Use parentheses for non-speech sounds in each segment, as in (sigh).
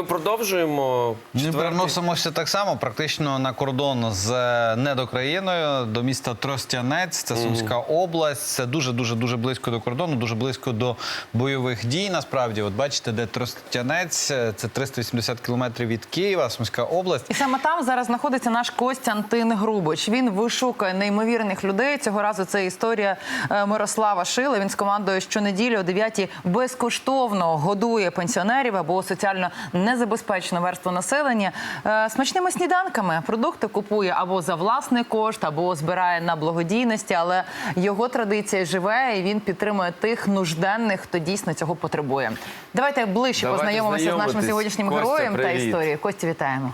ми продовжуємо. Ми переносимося так само, практично на кордон з е, недокраїною до міста Тростянець. Це Сумська область. Це дуже дуже дуже близько до кордону, дуже близько до бойових дій. Насправді, от бачите, де Тростянець, е, це 380 кілометрів від Києва, Сумська область. І саме там зараз знаходиться наш Костянтин Грубич. Він вишукує неймовірних людей. Цього разу це історія е, Мирослава Шила. Він з командою щонеділі о 9 безкоштовно годує пенсіонерів або соціально незабезпечену верству населення е, смачними сніданками. Продукти купує або за власний кошт, або збирає на благодійності. Але його традиція живе і він підтримує тих нужденних, хто дійсно цього потребує. Давайте ближче Давайте познайомимося з нашим сьогоднішнім Костя, героєм та історією. Кості, вітаємо.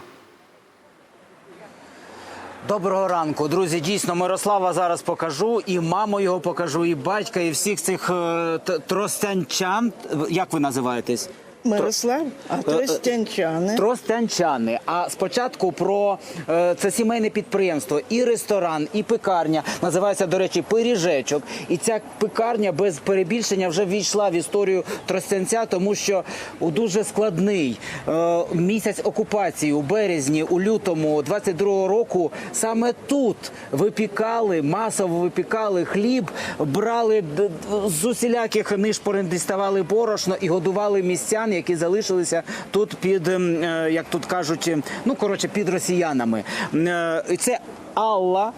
Доброго ранку, друзі. Дійсно, Мирослава зараз покажу, і маму його покажу, і батька, і всіх цих е, тростянчан. Як ви називаєтесь? Мирослав, а Тростянчани. Тростянчани. А спочатку про е, це сімейне підприємство, і ресторан, і пекарня. Називається, до речі, пиріжечок. І ця пекарня без перебільшення вже війшла в історію Тростянця, тому що у дуже складний е, місяць окупації у березні, у лютому 22-го року саме тут випікали, масово випікали хліб, брали з усіляких нишпорин діставали борошно і годували містян, які залишилися тут під, ем, е, як тут кажуть, ем, ну коротше, під росіянами. Е, і Це Алла.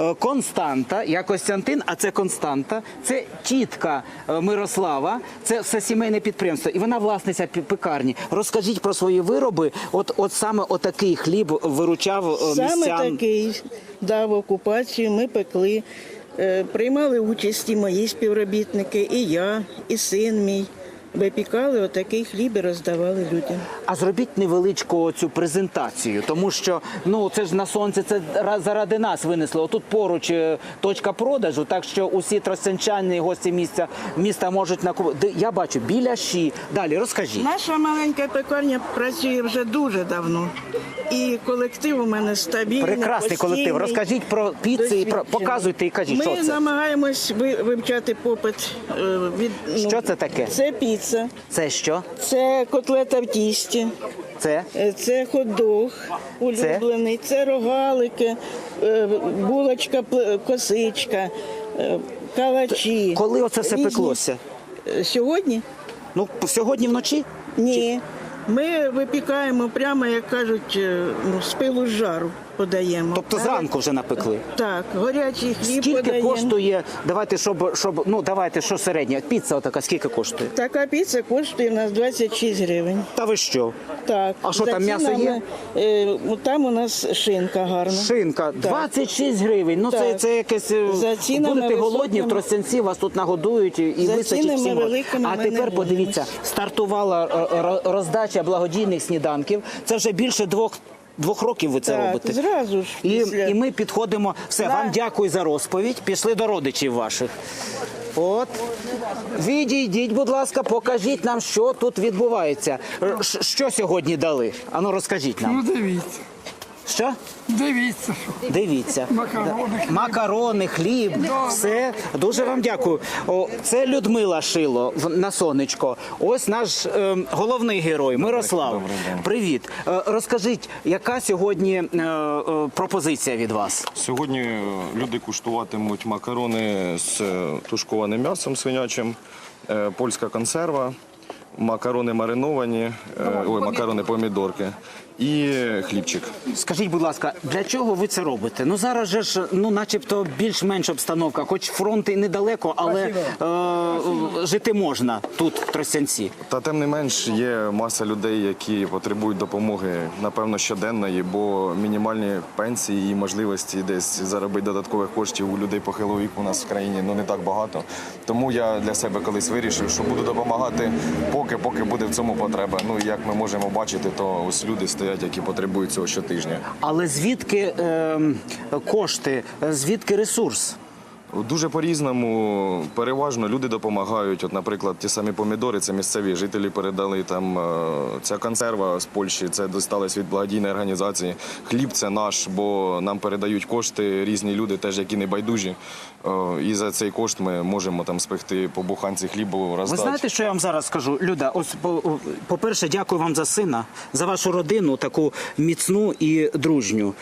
е, Константа, я Костянтин, а це Константа, це тітка Мирослава, це все сімейне підприємство, і вона власниця пекарні. Розкажіть про свої вироби. От, от саме отакий хліб виручав е, Саме такий дав окупацію, ми пекли. Приймали участь і мої співробітники, і я, і син мій. Випікали отакий хліб і роздавали людям. А зробіть невеличку цю презентацію, тому що ну це ж на сонце, це ра- заради нас винесли. Отут поруч е, точка продажу, так що усі тростянчани і гості місця міста можуть накупити. Я бачу біляші. Далі розкажіть. Наша маленька пекарня працює вже дуже давно. І колектив у мене стабільний. Прекрасний колектив. Розкажіть про піци про показуйте і кажіть, Ми що це. намагаємось ви- вивчати попит е, від ну, Що це таке? Це піца, Це що? це котлета в тісті. Це Е, Це хот-дог улюблений, це, рогалики, е, булочка, косичка, е, калачі. коли оце все Різні. пеклося? Сьогодні? Ну сьогодні вночі. Ні. Ми випікаємо прямо, як кажуть, ну, з пилу з жару подаємо. Тобто зранку вже напекли. Так, гарячий хліб Скільки подаємо. коштує? Давайте, щоб щоб ну давайте, що середнє. Піца отака, скільки коштує? Така піца коштує у нас 26 гривень. Та ви що? Так. А що, За там м'ясо є? е, там у нас шинка гарна. Шинка 26 гривень. Ну це, Так. це якесь е, За цінами будете голодні в. Тростянці, вас тут нагодують і, За вистачить всім. великими А тепер подивіться, стартувала е, роздача благодійних сніданків. Це вже більше двох. Двох років ви це Так, робите. зразу ж І, після. і ми підходимо. Все, Да. вам дякую за розповідь. Пішли до родичів ваших. От. Відійдіть, будь ласка, покажіть нам, що тут відбувається. Ш- Що сьогодні дали? Ану, розкажіть нам. Ну, дивіться, Що? дивіться, Дивіться. Макарони, хліб. Макарони, хліб, все. Дуже вам дякую. О, це Людмила Шило на сонечко. Ось наш ем, головний герой Мирослав. Привіт. Е, розкажіть, яка сьогодні е, е, пропозиція від вас? Сьогодні е, люди куштуватимуть макарони з е, тушкованим м'ясом свинячим, е, польська консерва, макарони мариновані, е, ой, макарони помідорки і хлібчик. Скажіть, будь ласка, для чого ви це робите? Ну зараз же ж, ну, начебто, більш-менш обстановка, хоч фронт і недалеко, але е, жити можна тут, в Тростянці. Та тим не менш є маса людей, які потребують допомоги, напевно, щоденної, бо мінімальні пенсії і можливості десь заробити додаткових коштів у людей похилого віку у нас в країні ну не так багато. Тому я для себе колись вирішив, що буду допомагати, поки поки буде в цьому потреба. Ну і як ми можемо бачити, то ось люди стоять, які потребують цього щотижня. Але звідки е, кошти, звідки ресурс? Дуже по-різному. Переважно люди допомагають. От, наприклад, ті самі помідори, це місцеві жителі передали там е, ця консерва з Польщі, це досталось від благодійної організації. Хліб це наш, бо нам передають кошти різні люди, теж які не байдужі. Е, І за цей кошт ми можемо там спекти по буханці хлібу Ви знаєте, що я вам зараз скажу? Люда, ось по- по-перше, дякую вам за сина, за вашу родину, таку міцну і дружню.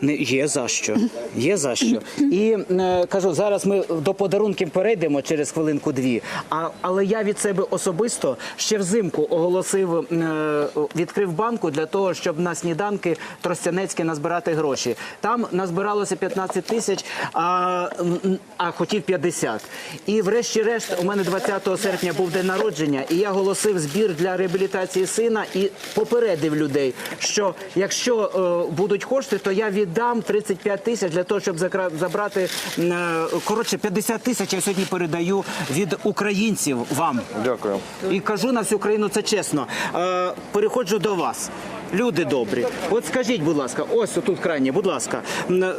Не, є за що. Є за що. І е, кажу, зараз ми до подарунків перейдемо через хвилинку-дві. А, але я від себе особисто ще взимку оголосив, е, відкрив банку для того, щоб на сніданки Тростянецьке назбирати гроші. Там назбиралося 15 тисяч, а, хотів 50. І врешті-решт, у мене 20 серпня був день народження, і я оголосив збір для реабілітації сина і попередив людей, що якщо е, будуть кошти, то я віддам 35 тисяч для того, щоб забрати е, коротше 50 тисяч. Я сьогодні передаю від українців вам. Дякую. І кажу на всю країну це чесно. Е, переходжу до вас. Люди добрі. От скажіть, будь ласка, ось тут крайні, будь ласка. е,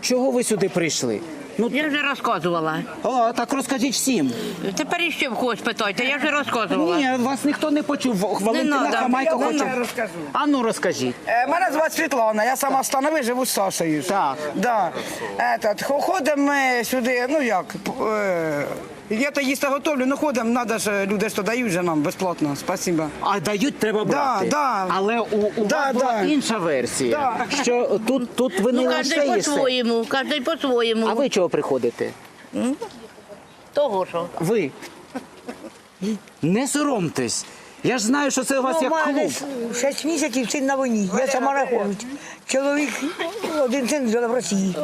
Чого ви сюди прийшли? Ну, Я вже розказувала. о, так розкажіть всім. Тепер іще в когось питайте, я вже розказувала. Ні, вас ніхто не почув. Валентина надо. Хамайко Я хоче. розкажу. А ну розкажіть. Е, Мене звати Світлана, я сама з Станови, живу з Сашею. Так. Да. Этот, ходимо ми сюди, ну як, п- е, я то їсти готовлю, ну ходимо, треба ж, люди ж то дають же нам безплатно, спасибо. А дають треба брати. да. Але у, у Да, вас була да. інша версія. Да. Що тут, тут ви не Ну, лише кожен їсте. по-своєму, кожен по-своєму. А ви чого приходите? Того що? Ви. Не соромтесь. Я ж знаю, що це у вас Ну, як мене клуб. шість місяців син на війні. Я сама рахую. Чоловік, один син живе в Росії.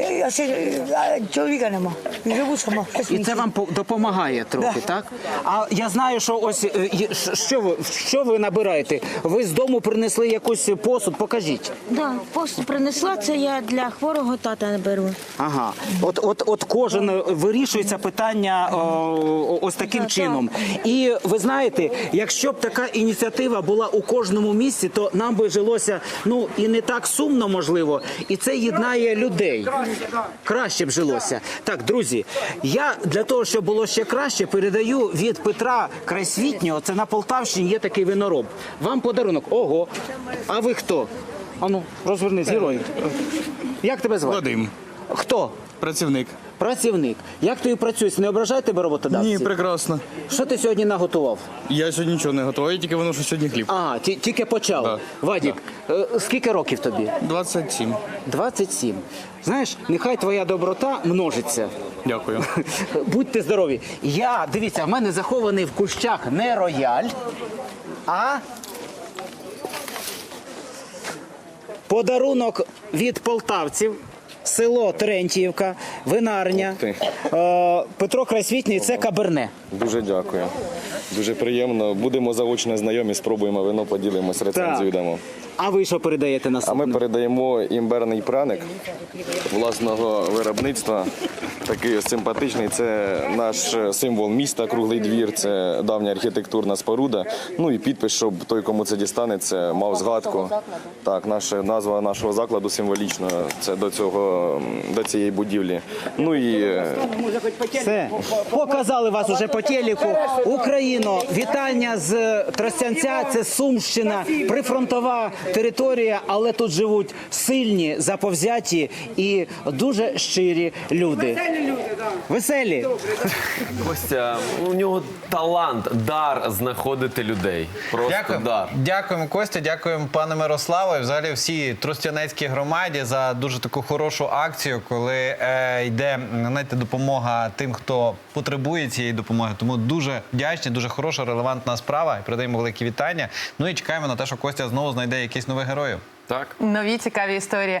Е, А син, а чоловіка нема. І живу сама. І це вам по- допомагає трохи, Да. так? А я знаю, що ось е, є- що ви що ви набираєте? Ви з дому принесли якусь посуд, покажіть. Да, пост принесла це я для хворого тата беру. Ага, от, от, от кожен е, вирішується питання о, ось таким чином. І ви знаєте, якщо б така ініціатива була у кожному місці, то нам би жилося ну і не так сумно, можливо, і це єднає людей. Краще б жилося. Так, друзі, я для того, щоб було ще краще, передаю від Петра Крайсвітнього. Це на Полтавщині є такий винороб. Вам подарунок. Ого. А ви хто? Ану, розвернись, герой. Як тебе звати? Вадим, Хто? працівник. Працівник. Як ти працюєш? Не ображай тебе роботодавці? Ні, прекрасно. Що ти сьогодні наготував? Я сьогодні нічого не готував, я тільки виношу сьогодні хліб. А, ті- тільки почав. Да. Вадік, е, скільки років тобі? 27. 27. Знаєш, нехай твоя доброта множиться. Дякую. (laughs) Будьте здорові. Я, дивіться, в мене захований в кущах не рояль, а подарунок від полтавців. Село Терентіївка, винарня. Е, Петро Крайсвітній це каберне. Дуже дякую. Дуже приємно. Будемо заочно знайомі, спробуємо вино, поділимось, рецензію дамо. А ви що передаєте А ми передаємо імберний праник власного виробництва. Такий симпатичний. Це наш символ міста, круглий двір, це давня архітектурна споруда. Ну і підпис, щоб той, кому це дістанеться, мав згадку. Так, наша назва нашого закладу символічна. Це до цього до цієї будівлі. Ну і е, Все. Показали вас уже по телеку. Україно, вітання з Тростянця. Це Сумщина, прифронтова територія, але тут живуть сильні, заповзяті і дуже щирі люди. Веселі. Костя, у нього талант, дар знаходити людей. Просто Дякуємо. дар. Дякуємо, Костя, дякуємо пане Мирославу і взагалі всій Тростянецькій громаді за дуже таку хорошу акцію, коли е, йде знаєте, допомога тим, хто потребує цієї допомоги. Тому дуже вдячні, дуже хороша, релевантна справа. І передаємо великі вітання. Ну і чекаємо на те, що Костя знову знайде якихось нових героїв. Так. Нові цікаві історії.